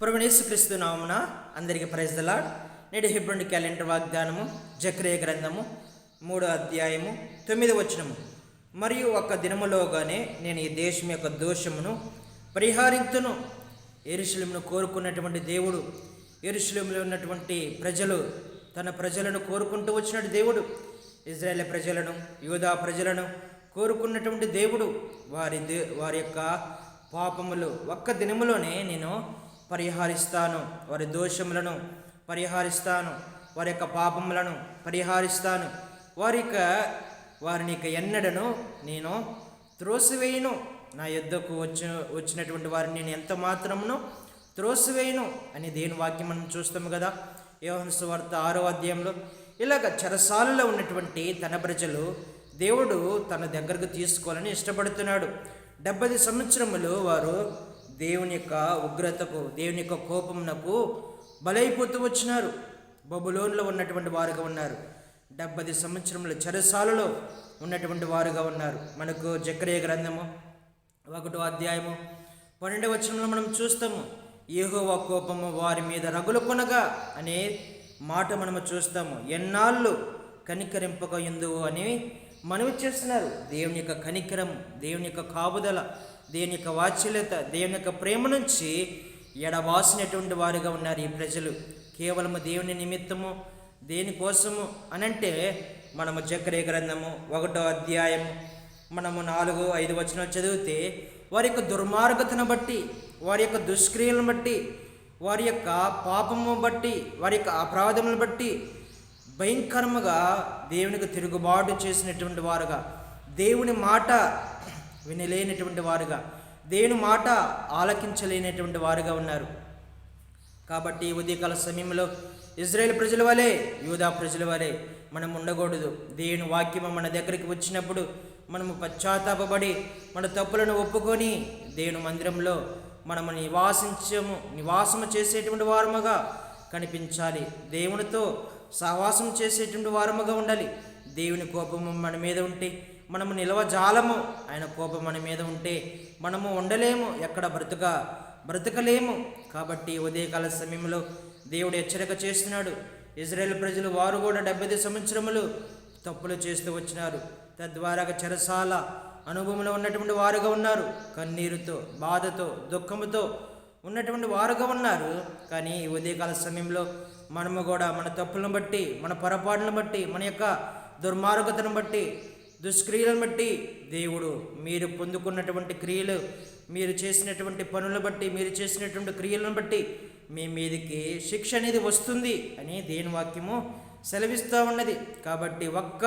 ప్రభునేసుక్రీస్తు నామమున అందరికీ ప్రైజ్ నేడు హిబ్రుండి క్యాలెండర్ వాగ్దానము జక్రియ గ్రంథము మూడో అధ్యాయము తొమ్మిది వచనము. మరియు ఒక్క దినములోగానే నేను ఈ దేశం యొక్క దోషమును పరిహారింతును. ఎరుశలేమును కోరుకున్నటువంటి దేవుడు ఎరుశలేములో ఉన్నటువంటి ప్రజలు తన ప్రజలను కోరుకుంటూ వచ్చినట్టు దేవుడు. ఇజ్రాయేల్ ప్రజలను యూదా ప్రజలను కోరుకున్నటువంటి దేవుడు. వారి దే వారి యొక్క పాపములు ఒక్క దినములోనే నేను పరిహరిస్తాను. వారి దోషములను పరిహరిస్తాను. వారి యొక్క పాపములను పరిహరిస్తాను. వారి యొక్క వారిని ఇక ఎన్నడను నేను త్రోసివేయను. నా యుద్ధకు వచ్చిన వచ్చినటువంటి వారిని నేను ఎంత మాత్రమును త్రోసివేయను అని దేని వాక్యం మనం చూస్తాము కదా. యోహన్ వార్త ఆరో అధ్యాయంలో ఇలాగ చెరసాలలో ఉన్నటువంటి తన ప్రజలు దేవుడు తన దగ్గరకు తీసుకోవాలని ఇష్టపడుతున్నాడు. డెబ్బై సంవత్సరములు వారు దేవుని యొక్క ఉగ్రతకు దేవుని యొక్క కోపమునకు బలైపోతూ వచ్చినారు. బబులోన్లో ఉన్నటువంటి వారుగా ఉన్నారు. డెబ్బై సంవత్సరముల చెరసాలలో ఉన్నటువంటి వారుగా ఉన్నారు. మనకు జక్రయ గ్రంథము ఒకటో అధ్యాయము పన్నెండవ వచనంలో మనం చూస్తాము. ఏహో కోపము వారి మీద రగులు కొనగా అనే మాట మనము చూస్తాము. ఎన్నాళ్ళు కనికరింపక ఎందువు అని మనవి చేస్తున్నారు. దేవుని యొక్క కనికరం దేవుని యొక్క కాపుదల దేవుని యొక్క వాత్సల్యత దేవుని యొక్క ప్రేమ నుంచి ఎడవాసినటువంటి వారుగా ఉన్నారు ఈ ప్రజలు. కేవలము దేవుని నిమిత్తము దేనికోసము అనంటే మనము చక్రే గ్రంథము ఒకటో అధ్యాయము మనము నాలుగు ఐదు వచనం చదివితే వారి యొక్క దుర్మార్గతను బట్టి వారి యొక్క దుష్క్రియలను బట్టి వారి యొక్క పాపము బట్టి వారి యొక్క అపరాధములను బట్టి భయంకరముగా దేవునికి తిరుగుబాటు చేసినటువంటి వారుగా. దేవుని మాట వినలేనటువంటి వారుగా. దేవుని మాట ఆలకించలేనటువంటి వారుగా ఉన్నారు. కాబట్టి ఉదయకాల సమయంలో ఇజ్రాయెల్ ప్రజల వలె యూదా ప్రజల వలె మనం ఉండకూడదు. దేవుని వాక్యము మన దగ్గరికి వచ్చినప్పుడు మనము పశ్చాత్తాపడి మన తప్పులను ఒప్పుకొని దేవుని మందిరంలో మనము నివాసించము నివాసము చేసేటువంటి వారముగా కనిపించాలి. దేవునితో సహవాసం చేసేటువంటి వారముగా ఉండాలి. దేవుని కోపము మన మీద ఉంటే మనము నిలవజాలము. ఆయన కోపం మన మీద ఉంటే మనము ఉండలేము ఎక్కడ బ్రతుక బ్రతకలేము. కాబట్టి ఉదయకాల సమయంలో దేవుడు హెచ్చరిక చేస్తున్నాడు. ఇజ్రాయెల్ ప్రజలు వారు కూడా డెబ్బై సంవత్సరములు తప్పులు చేస్తూ వచ్చినారు. తద్వారా చెరసాల అనుభవంలో ఉన్నటువంటి వారుగా ఉన్నారు. కన్నీరుతో బాధతో దుఃఖముతో ఉన్నటువంటి వారుగా ఉన్నారు. కానీ ఈ ఉదయకాల సమయంలో మనము కూడా మన తప్పులను బట్టి మన పొరపాటులను బట్టి మన యొక్క దుర్మార్గతను బట్టి దుష్క్రియలను బట్టి దేవుడు మీరు పొందుకున్నటువంటి క్రియలు మీరు చేసినటువంటి పనులను బట్టి మీరు చేసినటువంటి క్రియలను బట్టి మీ మీదకి శిక్ష అనేది వస్తుంది అని దేని వాక్యము సెలవిస్తూ ఉన్నది. కాబట్టి ఒక్క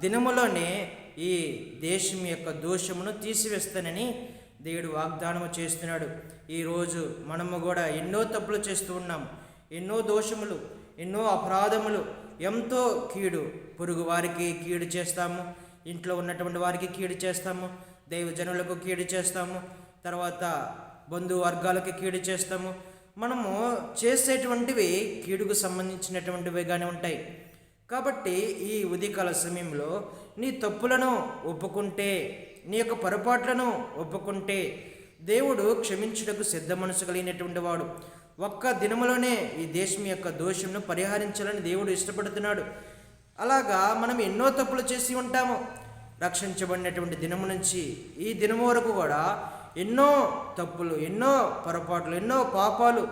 దినములోనే ఈ దేశం యొక్క దోషమును తీసివేస్తానని దేవుడు వాగ్దానము చేస్తున్నాడు. ఈరోజు మనము కూడా ఎన్నో తప్పులు చేస్తూ ఉన్నాం. ఎన్నో దోషములు ఎన్నో అపరాధములు ఎంతో కీడు పొరుగు వారికి కీడు చేస్తాము. ఇంట్లో ఉన్నటువంటి వారికి కీడు చేస్తాము దైవజనులకు కీడు చేస్తాము తర్వాత బంధువర్గాలకి కీడు చేస్తాము. మనము చేసేటువంటివి కీడుకు సంబంధించినటువంటివిగానే ఉంటాయి. కాబట్టి ఈ ఉదయకాల సమయంలో నీ తప్పులను ఒప్పుకుంటే నీ యొక్క పొరపాట్లను ఒప్పుకుంటే దేవుడు క్షమించుటకు సిద్ధ మనసు కలిగినటువంటి వాడు. ఒక్క దినములోనే ఈ దేశం యొక్క దోషంను పరిహరించాలని దేవుడు ఇష్టపడుతున్నాడు. అలాగా మనం ఎన్నో తప్పులు చేసి ఉంటాము. రక్షించబడినటువంటి దినము నుంచి ఈ దినము వరకు కూడా ఎన్నో తప్పులు ఎన్నో పొరపాట్లు ఎన్నో పాపాలు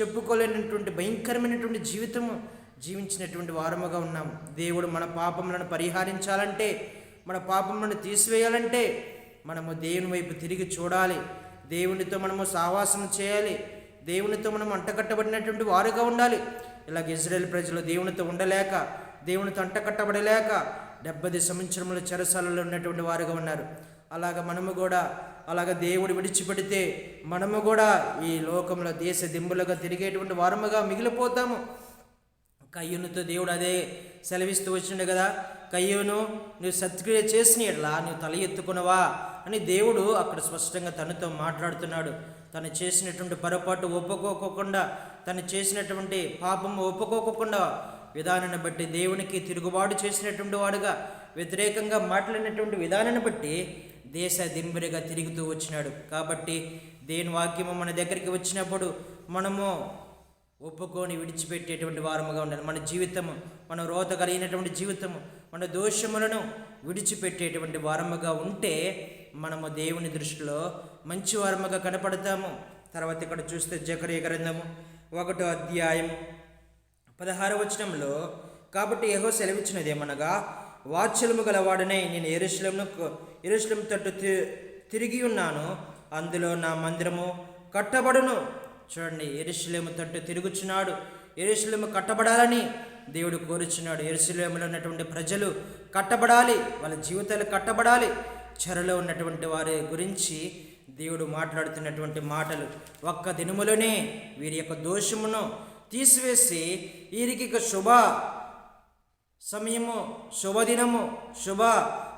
చెప్పుకోలేనటువంటి భయంకరమైనటువంటి జీవితము జీవించినటువంటి వారముగా ఉన్నాము దేవుడు మన పాపములను పరిహరించాలంటే మన పాపములను తీసివేయాలంటే మనము దేవుని వైపు తిరిగి చూడాలి. దేవునితో మనము సావాసం చేయాలి. దేవునితో మనం అంటకట్టబడినటువంటి వారుగా ఉండాలి. ఇలాగ ఇజ్రాయెల్ ప్రజలు దేవునితో ఉండలేక దేవునితో అంటకట్టబడలేక డెబ్బది సంవత్సరముల చెరసాలలో ఉన్నటువంటి వారుగా ఉన్నారు. అలాగ మనము కూడా అలాగ దేవుడు విడిచిపెడితే మనము కూడా ఈ లోకంలో దేశ దింబులుగా తిరిగేటువంటి వారముగా మిగిలిపోతాము. కయ్యూనుతో దేవుడు అదే సెలవిస్తూ వచ్చిండు కదా కయ్యూను నువ్వు సత్క్రియ చేసిన ఎట్లా నువ్వు తల ఎత్తుకునవా? అని దేవుడు అక్కడ స్పష్టంగా తనతో మాట్లాడుతున్నాడు. తను చేసినటువంటి పొరపాటు ఒప్పుకోకుండా తను చేసినటువంటి పాపం ఒప్పుకోకుండా విధానాన్ని బట్టి దేవునికి తిరుగుబాటు చేసినటువంటి వాడుగా వ్యతిరేకంగా మాట్లాడినటువంటి విధానాన్ని బట్టి దేశ దింబరిగా తిరుగుతూ వచ్చినాడు. కాబట్టి దేని వాక్యము మన దగ్గరికి వచ్చినప్పుడు మనము ఒప్పుకొని విడిచిపెట్టేటువంటి వారముగా ఉండాలి. మన జీవితము మన రోత కలిగినటువంటి జీవితము మన దోషములను విడిచిపెట్టేటువంటి వారముగా ఉంటే మనము దేవుని దృష్టిలో మంచి వారముగా కనపడతాము. తర్వాత ఇక్కడ చూస్తే జకరీయ గ్రంథము ఒకటో అధ్యాయం పదహార వచనంలో కాబట్టి యహో సెలవిచ్చినది ఏమనగా వాత్సల్యము గలవాడనే నేను ఎరుశలంను ఎరుశలం తట్టు తి- తిరిగి ఉన్నాను. అందులో నా మందిరము కట్టబడును. చూడండి ఎరుశలేము తట్టు తిరుగుచున్నాడు. ఎరుశలేము కట్టబడాలని దేవుడు కోరుచున్నాడు. ఎరుశలేములో ఉన్నటువంటి ప్రజలు కట్టబడాలి వాళ్ళ జీవితాలు కట్టబడాలి. చెరలో ఉన్నటువంటి వారి గురించి దేవుడు మాట్లాడుతున్నటువంటి మాటలు ఒక్క దినములోనే వీరి యొక్క దోషమును తీసివేసి వీరికి ఇక శుభ సమయము శుభదినము శుభ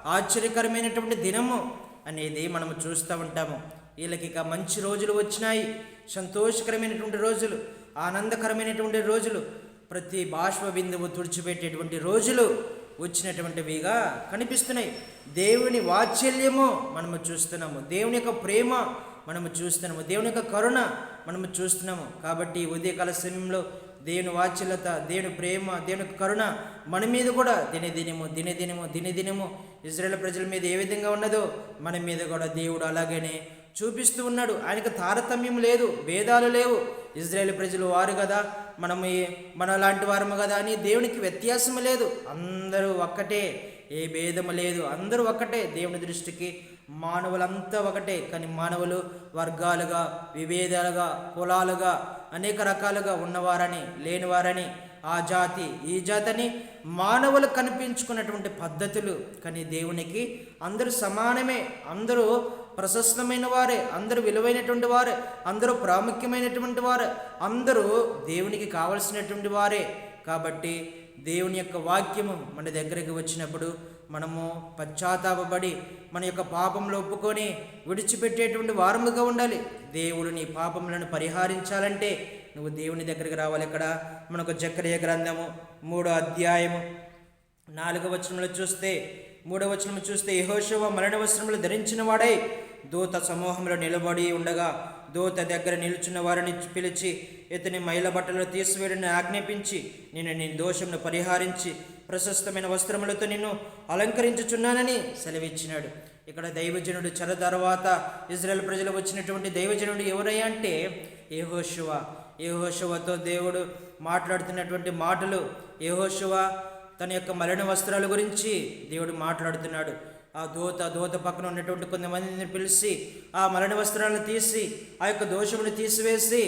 ఆశ్చర్యకరమైనటువంటి దినము అనేది మనము చూస్తూ ఉంటాము. వీళ్ళకి ఇక మంచి రోజులు వచ్చినాయి. సంతోషకరమైనటువంటి రోజులు ఆనందకరమైనటువంటి రోజులు ప్రతి బాష్ప బిందువు తుడిచిపెట్టేటువంటి రోజులు వచ్చినటువంటివిగా కనిపిస్తున్నాయి. దేవుని వాత్సల్యము మనము చూస్తున్నాము. దేవుని యొక్క ప్రేమ మనము చూస్తున్నాము. దేవుని యొక్క కరుణ మనము చూస్తున్నాము. కాబట్టి ఉదయకాల సమయంలో దేవుని వాచ్యలత దేవుని ప్రేమ దేవుని కరుణ మన మీద కూడా దినదినము దినదినము దినదినము ఇజ్రాయెల్ ప్రజల మీద ఏ విధంగా ఉన్నదో మన మీద కూడా దేవుడు అలాగనే చూపిస్తూ ఉన్నాడు. ఆయనకు తారతమ్యం లేదు భేదాలు లేవు. ఇజ్రాయేల్ ప్రజలు వారు కదా మనము మన లాంటి వారము కదా అని దేవునికి వ్యత్యాసం లేదు. అందరూ ఒక్కటే ఏ భేదము లేదు. అందరూ ఒక్కటే దేవుని దృష్టికి మానవులంతా ఒకటే కానీ మానవులు వర్గాలుగా విభేదాలుగా కులాలుగా అనేక రకాలుగా ఉన్నవారని లేనివారని ఆ జాతి ఈ జాతిని మానవులు కనిపించుకున్నటువంటి పద్ధతులు. కానీ దేవునికి అందరూ సమానమే. అందరూ ప్రశస్తమైన వారే అందరూ విలువైనటువంటి వారే అందరూ ప్రాముఖ్యమైనటువంటి వారు అందరూ దేవునికి కావలసినటువంటి వారే. కాబట్టి దేవుని యొక్క వాక్యము మన దగ్గరికి వచ్చినప్పుడు మనము పశ్చాత్తాపడి మన యొక్క పాపంలో ఒప్పుకొని విడిచిపెట్టేటువంటి వారముగా ఉండాలి. దేవుడు నీ పాపములను పరిహారించాలంటే నువ్వు దేవుని దగ్గరికి రావాలి. ఇక్కడ మనకు జక్రియ గ్రంథము మూడో అధ్యాయము నాలుగవ వచనంలో చూస్తే మూడవ వచనం చూస్తే యహోశవ మరణ వస్త్రములు ధరించిన వాడై దూత సమూహంలో నిలబడి ఉండగా దూత దగ్గర నిలుచున్న వారిని పిలిచి ఇతని మైల బట్టలు తీసివేయడని ఆజ్ఞాపించి నేను నీ దోషమును పరిహారించి ప్రశస్తమైన వస్త్రములతో నిన్ను అలంకరించుచున్నానని సెలవిచ్చినాడు. ఇక్కడ దైవజనుడు చెర తర్వాత ఇజ్రాయెల్ ప్రజలు వచ్చినటువంటి దైవజనుడు ఎవరయ్యా అంటే ఏహోశివ ఏహోశివతో దేవుడు మాట్లాడుతున్నటువంటి మాటలు ఏహోశివ తన యొక్క మలిన వస్త్రాల గురించి దేవుడు మాట్లాడుతున్నాడు. ఆ దూత దూత పక్కన ఉన్నటువంటి కొంతమందిని పిలిచి ఆ మలిన వస్త్రాలను తీసి ఆ యొక్క దోషమును తీసివేసి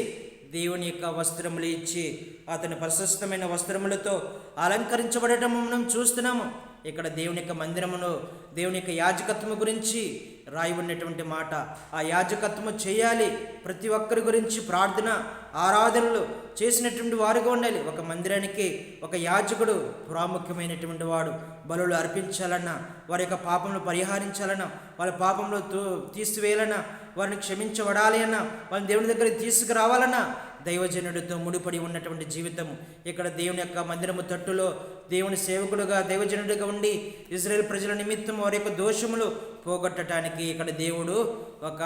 దేవుని యొక్క వస్త్రములు ఇచ్చి అతని ప్రశస్తమైన వస్త్రములతో అలంకరించబడటం మనం చూస్తున్నాము. ఇక్కడ దేవుని యొక్క మందిరమును దేవుని యొక్క యాజకత్వము గురించి రాయి ఉన్నటువంటి మాట. ఆ యాజకత్వము చేయాలి. ప్రతి ఒక్కరి గురించి ప్రార్థన ఆరాధనలు చేసినటువంటి వారుగా ఉండాలి. ఒక మందిరానికి ఒక యాజకుడు ప్రాముఖ్యమైనటువంటి వాడు. బలులు అర్పించాలన్నా వారి యొక్క పాపములు పరిహరించాలన్న వాళ్ళ పాపంలో తీసివేయాలన్న వారిని క్షమించబడాలి అన్న వాళ్ళని దేవుని దగ్గరికి తీసుకురావాలన్నా దైవజనుడితో ముడిపడి ఉన్నటువంటి జీవితము ఇక్కడ దేవుని యొక్క మందిరము తట్టులో దేవుని సేవకుడుగా దైవజనుడిగా ఉండి ఇజ్రాయెల్ ప్రజల నిమిత్తం వారి యొక్క దోషములు పోగొట్టడానికి ఇక్కడ దేవుడు ఒక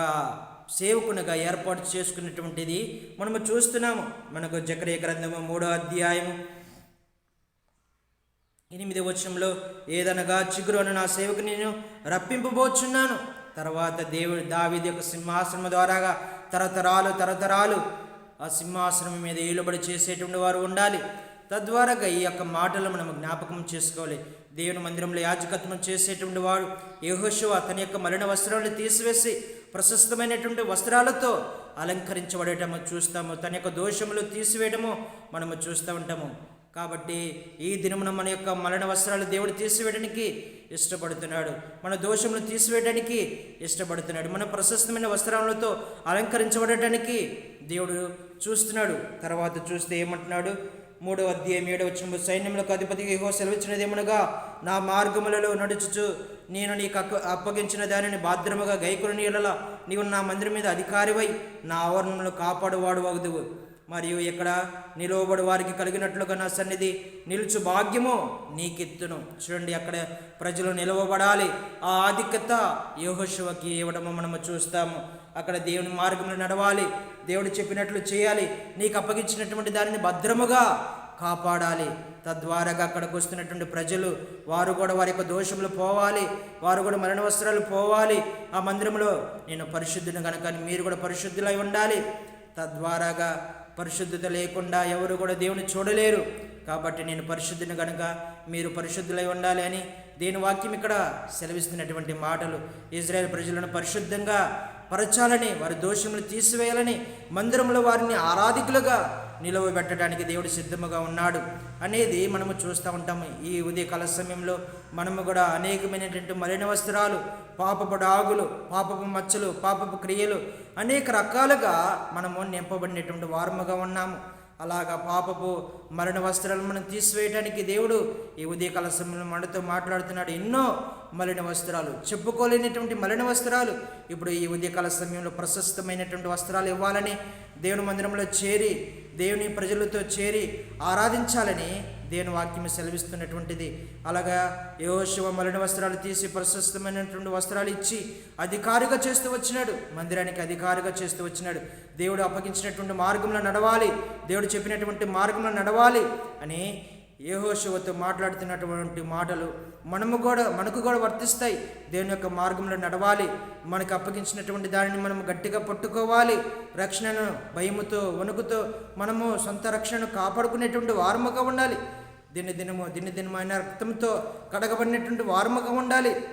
సేవకునిగా ఏర్పాటు చేసుకున్నటువంటిది మనము చూస్తున్నాము. మనకు జకరే గ్రంథము మూడో అధ్యాయము ఎనిమిది వచనంలో ఏదనగా చిగురు అని నా సేవకు నేను రప్పింపబోచున్నాను. తర్వాత దేవుడు దావిది యొక్క సింహాసనం ద్వారాగా తరతరాలు తరతరాలు ఆ సింహాసనం మీద ఏలుబడి చేసేటువంటి వారు ఉండాలి. తద్వారాగా ఈ యొక్క మాటలు మనం జ్ఞాపకం చేసుకోవాలి. దేవుని మందిరంలో యాజకత్వం చేసేటువంటి వాడు యహోశివ తన యొక్క మలిన వస్త్రాలను తీసివేసి ప్రశస్తమైనటువంటి వస్త్రాలతో అలంకరించబడటము చూస్తాము. తన యొక్క దోషములు తీసివేయడము మనము చూస్తూ ఉంటాము. కాబట్టి ఈ దినమున మన యొక్క మరణ వస్త్రాలు దేవుడు తీసివేయడానికి ఇష్టపడుతున్నాడు. మన దోషములు తీసివేయడానికి ఇష్టపడుతున్నాడు. మన ప్రశస్తమైన వస్త్రాలతో అలంకరించబడటానికి దేవుడు చూస్తున్నాడు. తర్వాత చూస్తే ఏమంటున్నాడు? మూడో అధ్యాయం ఏడవ వచ్చిన సైన్యములకు అధిపతికి యెహోవా సెలవిచ్చినదేమనగా నా మార్గములలో నడుచుచు నేను నీకు అక్క- అప్పగించిన దానిని భద్రముగా గైకుల నీళ్ళలా నీవు నా మందిరం మీద అధికారివై నా ఆవరణములు కాపాడువాడు వగదువు మరియు ఇక్కడ నిలువబడి వారికి కలిగినట్లుగా నా సన్నిధి నిలుచు భాగ్యము నీకెత్తును. చూడండి అక్కడ ప్రజలు నిలవబడాలి. ఆ ఆధిక్యత యోహశివకి ఇవ్వడము మనము చూస్తాము. అక్కడ దేవుని మార్గంలో నడవాలి. దేవుడు చెప్పినట్లు చేయాలి. నీకు అప్పగించినటువంటి దానిని భద్రముగా కాపాడాలి. తద్వారాగా అక్కడికి వస్తున్నటువంటి ప్రజలు వారు కూడా వారి యొక్క దోషములు పోవాలి. వారు కూడా మరణ వస్త్రాలు పోవాలి. ఆ మందిరంలో నేను పరిశుద్ధుని కనుక మీరు కూడా పరిశుద్ధులై ఉండాలి. తద్వారాగా పరిశుద్ధత లేకుండా ఎవరు కూడా దేవుని చూడలేరు. కాబట్టి నేను పరిశుద్ధిని కనుక మీరు పరిశుద్ధులై ఉండాలి అని దేని వాక్యం ఇక్కడ సెలవిస్తున్నటువంటి మాటలు. ఇజ్రాయెల్ ప్రజలను పరిశుద్ధంగా పరచాలని వారి దోషములు తీసివేయాలని మందిరంలో వారిని ఆరాధికులుగా నిలవబెట్టడానికి దేవుడు సిద్ధముగా ఉన్నాడు అనేది మనము చూస్తూ ఉంటాము. ఈ ఉదయకాల సమయంలో మనము కూడా అనేకమైనటువంటి మలిన వస్త్రాలు పాపపు డాగులు పాపపు మచ్చలు పాపపు క్రియలు అనేక రకాలుగా మనము నింపబడినటువంటి వారముగా ఉన్నాము. అలాగా పాపపు మరణ వస్త్రాలు మనం తీసివేయడానికి దేవుడు ఈ ఉదయకాల సమయంలో మనతో మాట్లాడుతున్నాడు. ఎన్నో మలిన వస్త్రాలు చెప్పుకోలేనటువంటి మలిన వస్త్రాలు ఇప్పుడు ఈ ఉదయకాల సమయంలో ప్రశస్తమైనటువంటి వస్త్రాలు ఇవ్వాలని దేవుని మందిరంలో చేరి దేవుని ప్రజలతో చేరి ఆరాధించాలని దేవుని వాక్యం సెలవిస్తున్నటువంటిది. అలాగా యోశివ మలిన వస్త్రాలు తీసి ప్రశస్తమైనటువంటి వస్త్రాలు ఇచ్చి అధికారిగా చేస్తూ వచ్చినాడు. మందిరానికి అధికారిగా చేస్తూ వచ్చినాడు. దేవుడు అప్పగించినటువంటి మార్గంలో నడవాలి. దేవుడు చెప్పినటువంటి మార్గంలో నడవాలి అని ఏహోశివతో మాట్లాడుతున్నటువంటి మాటలు మనము కూడా మనకు కూడా వర్తిస్తాయి. దేవుని యొక్క మార్గంలో నడవాలి. మనకు అప్పగించినటువంటి దానిని మనం గట్టిగా పట్టుకోవాలి. రక్షణను భయముతో వణుకుతో మనము సొంత రక్షణను కాపాడుకునేటువంటి వారముగా ఉండాలి. దిన దినము దిన దినమైన రక్తంతో కడగబడినటువంటి వారముగా ఉండాలి.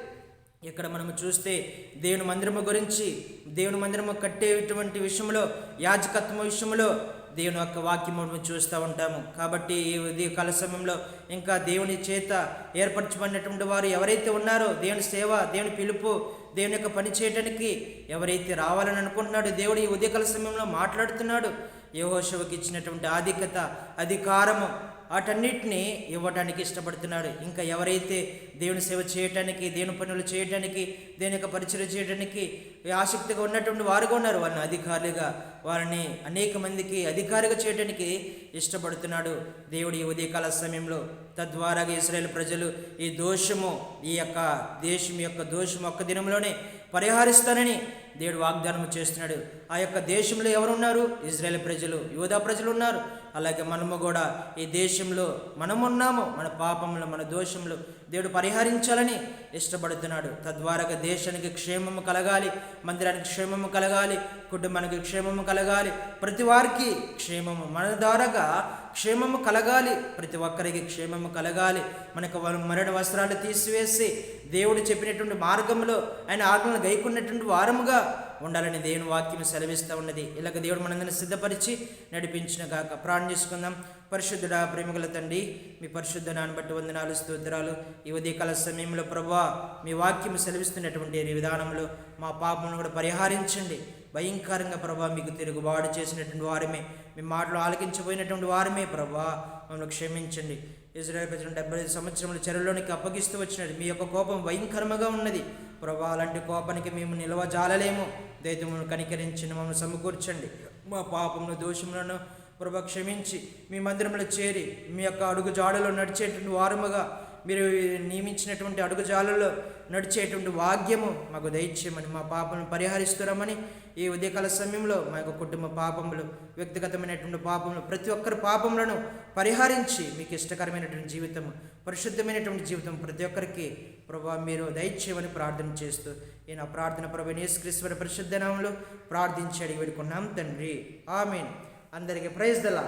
ఇక్కడ మనము చూస్తే దేవుని మందిరము గురించి దేవుని మందిరము కట్టేటువంటి విషయంలో యాజకత్వం విషయంలో దేవుని యొక్క వాక్యము చూస్తూ ఉంటాము. కాబట్టి ఈ ఉదయ కాల సమయంలో ఇంకా దేవుని చేత ఏర్పరచబడినటువంటి వారు ఎవరైతే ఉన్నారో దేవుని సేవ దేవుని పిలుపు దేవుని యొక్క పని చేయడానికి ఎవరైతే రావాలని అనుకుంటున్నాడో దేవుడు ఈ ఉదయకాల సమయంలో మాట్లాడుతున్నాడు. యహోశవకి ఇచ్చినటువంటి ఆధిక్యత అధికారము వాటన్నిటిని ఇవ్వడానికి ఇష్టపడుతున్నాడు. ఇంకా ఎవరైతే దేవుని సేవ చేయటానికి దేవుని పనులు చేయటానికి దేవుని యొక్క పరిచయం చేయడానికి ఆసక్తిగా ఉన్నటువంటి వారుగా ఉన్నారు. వారిని అధికారులుగా వారిని అనేక మందికి అధికారిగా చేయడానికి ఇష్టపడుతున్నాడు. దేవుడు ఈ ఉదయకాల సమయంలో తద్వారా ఇస్రాయేల్ ప్రజలు ఈ దోషము ఈ యొక్క దేశం యొక్క దోషం ఒక్క దినంలోనే పరిహరిస్తానని దేవుడు వాగ్దానం చేస్తున్నాడు. ఆ యొక్క దేశంలో ఎవరున్నారు? ఇజ్రాయేల్ ప్రజలు యోధా ప్రజలు ఉన్నారు. అలాగే మనము కూడా ఈ దేశంలో మనమున్నాము మన పాపములు మన దోషములు దేవుడు పరిహరించాలని ఇష్టపడుతున్నాడు. తద్వారాగా దేశానికి క్షేమము కలగాలి మందిరానికి క్షేమము కలగాలి కుటుంబానికి క్షేమము కలగాలి ప్రతి వారికి క్షేమము మన ద్వారాగా క్షేమము కలగాలి ప్రతి ఒక్కరికి క్షేమము కలగాలి. మనకు వాళ్ళ మరణ వస్త్రాలు తీసివేసి దేవుడు చెప్పినటువంటి మార్గంలో ఆయన ఆజ్ఞలను గైకున్నటువంటి వారముగా ఉండాలని దేవుని వాక్యం సెలవిస్తూ ఉన్నది. ఇలాగ దేవుడు మనందరిని సిద్ధపరిచి నడిపించిన గాక ప్రాణం చేసుకుందాం. పరిశుద్ధుడా ప్రేమగల తండ్రి మీ పరిశుద్ధ నాన్ని బట్టి వందనాలు స్తోత్రాలు. ఈ ఉదయకాల సమయంలో ప్రభా మీ వాక్యం సెలవిస్తున్నటువంటి విధానంలో మా పాపను కూడా పరిహారించండి. భయంకరంగా ప్రభా మీకు తిరుగుబాటు చేసినటువంటి వారమే. మీ మాటలు ఆలకించబోయినటువంటి వారమే ప్రభా. మమ్మల్ని క్షమించండి. ఇజ్రాయల్ ప్రజలు డెబ్బై ఐదు సంవత్సరములు చెరలోనికి అప్పగిస్తూ వచ్చినది మీ యొక్క కోపం భయంకరంగా ఉన్నది. ప్రభా అలాంటి కోపానికి మేము నిలవజాలలేము. దైత్యమును కనికరించి మమ్మల్ని సమకూర్చండి. మా పాపమును దోషములను ప్రభ క్షమించి మీ మందిరంలో చేరి మీ యొక్క అడుగు జాడలో నడిచేటువంటి వారముగా మీరు నియమించినటువంటి అడుగుజాలలో నడిచేటువంటి వాగ్యము మాకు దయచేయమని మా పాపలను పరిహరిస్తున్నామని ఈ ఉదయకాల సమయంలో మా యొక్క కుటుంబ పాపములు వ్యక్తిగతమైనటువంటి పాపములు ప్రతి ఒక్కరి పాపములను పరిహరించి మీకు ఇష్టకరమైనటువంటి జీవితం పరిశుద్ధమైనటువంటి జీవితం ప్రతి ఒక్కరికి ప్రభా మీరు దయచేయమని ప్రార్థన చేస్తూ ఈ నా ప్రార్థన ప్రభు యేసుక్రీశ్వర పరిశుద్ధ నామంలో ప్రార్థించి అడిగి పెడుకున్నాం తండ్రి. ఆమెన్. అందరికీ ప్రైజ్ దలా